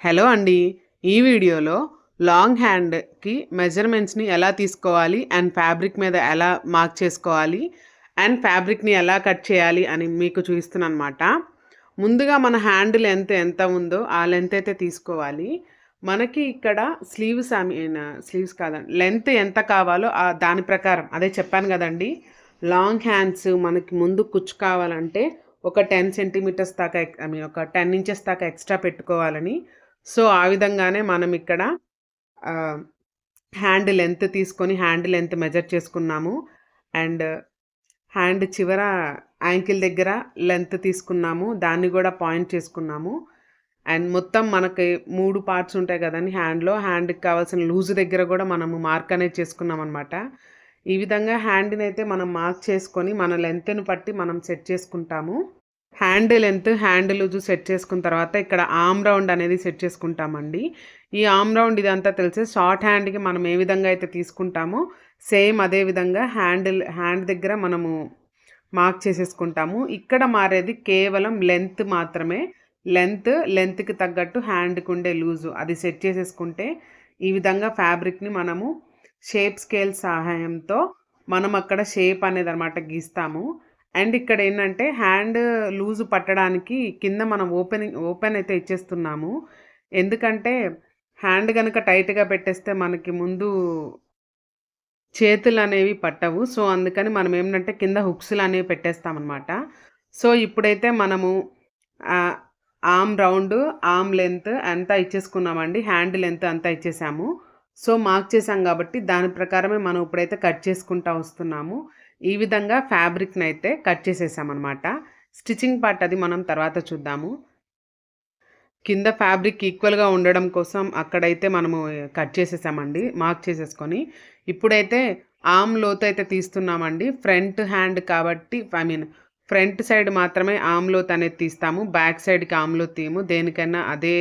Hello అండి. ఈ వీడియోలో లాంగ్ హ్యాండ్కి మెజర్మెంట్స్ని ఎలా తీసుకోవాలి అండ్ ఫ్యాబ్రిక్ మీద ఎలా మార్క్ చేసుకోవాలి అండ్ ఫ్యాబ్రిక్ని ఎలా కట్ చేయాలి అని మీకు చూపిస్తున్నాను అనమాట ముందుగా మన హ్యాండ్ లెంత్ ఎంత ఉందో ఆ లెంత్ అయితే తీసుకోవాలి. మనకి ఇక్కడ స్లీవ్స్ ఐ మీన్ స్లీవ్స్ కాదండి లెంత్ ఎంత కావాలో ఆ దాని ప్రకారం అదే చెప్పాను కదండి. లాంగ్ హ్యాండ్స్ మనకి ముందు కుచ్చు కావాలంటే ఒక టెన్ సెంటీమీటర్స్ దాకా ఐ మీన్ ఒక టెన్ ఇంచెస్ దాకా ఎక్స్ట్రా పెట్టుకోవాలని సో ఆ విధంగానే మనం ఇక్కడ హ్యాండ్ లెంత్ తీసుకొని హ్యాండ్ లెంత్ మెజర్ చేసుకున్నాము. అండ్ హ్యాండ్ చివర యాంకిల్ దగ్గర లెంత్ తీసుకున్నాము. దాన్ని కూడా పాయింట్ చేసుకున్నాము. అండ్ మొత్తం మనకి మూడు పార్ట్స్ ఉంటాయి కదండి హ్యాండ్లో. హ్యాండ్కి కావాల్సిన లూజ్ దగ్గర కూడా మనము మార్క్ అనేది చేసుకున్నాం అనమాట ఈ విధంగా హ్యాండ్ని అయితే మనం మార్క్ చేసుకొని మన లెంత్ని బట్టి మనం సెట్ చేసుకుంటాము. Hand length hand loose set చేసుకున్న తర్వాత ఇక్కడ ఆమ్ రౌండ్ అనేది సెట్ చేసుకుంటామండి. ఈ ఆమ్ రౌండ్ ఇదంతా తెలిసి షార్ట్ హ్యాండ్కి మనం ఏ విధంగా అయితే తీసుకుంటామో సేమ్ అదే విధంగా హ్యాండిల్ హ్యాండ్ దగ్గర మనము మార్క్ చేసేసుకుంటాము. ఇక్కడ మారేది కేవలం లెంత్ మాత్రమే. లెంత్ లెంత్కి తగ్గట్టు హ్యాండ్కి ఉండే లూజు. అది సెట్ చేసేసుకుంటే ఈ విధంగా ఫ్యాబ్రిక్ని మనము షేప్ స్కేల్ సహాయంతో మనం అక్కడ షేప్ అనేది అనమాట గీస్తాము. అండ్ ఇక్కడ ఏంటంటే హ్యాండ్ లూజ్ పట్టడానికి కింద మనం ఓపెనింగ్ ఓపెన్ అయితే ఇచ్చేస్తున్నాము. ఎందుకంటే హ్యాండ్ కనుక టైట్గా పెట్టేస్తే మనకి ముందు చేతులు అనేవి పట్టవు. సో అందుకని మనం ఏంటంటే కింద హుక్స్లు అనేవి పెట్టేస్తామన్నమాట. సో ఇప్పుడైతే మనము ఆమ్ రౌండ్ ఆమ్ లెంత్ అంతా ఇచ్చేసుకున్నామండి. హ్యాండ్ లెంత్ అంతా ఇచ్చేసాము. సో మార్క్ చేసాం కాబట్టి దాని ప్రకారమే మనం ఇప్పుడైతే కట్ చేసుకుంటా వస్తున్నాము. ఈ విధంగా ఫ్యాబ్రిక్ని అయితే కట్ చేసేసామన్నమాట. స్టిచ్చింగ్ పార్ట్ అది మనం తర్వాత చూద్దాము. కింద ఫ్యాబ్రిక్ ఈక్వల్గా ఉండడం కోసం అక్కడైతే మనము కట్ చేసేసామండి మార్క్ చేసేసుకొని. ఇప్పుడైతే ఆమ్ లోతు అయితే తీస్తున్నామండి ఫ్రంట్ హ్యాండ్ కాబట్టి ఐ మీన్ ఫ్రంట్ సైడ్ మాత్రమే ఆమ్ లోత్ అనేది తీస్తాము బ్యాక్ సైడ్కి ఆమ్ లోత్ తీయము దేనికైనా అదే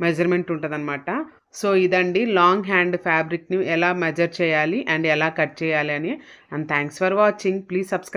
మెజర్మెంట్ ఉంటుందన్నమాట. సో ఇదండి లాంగ్ హ్యాండ్ ఫ్యాబ్రిక్ని ఎలా మెజర్ చేయాలి అండ్ ఎలా కట్ చేయాలి అని. And thanks for watching. Please subscribe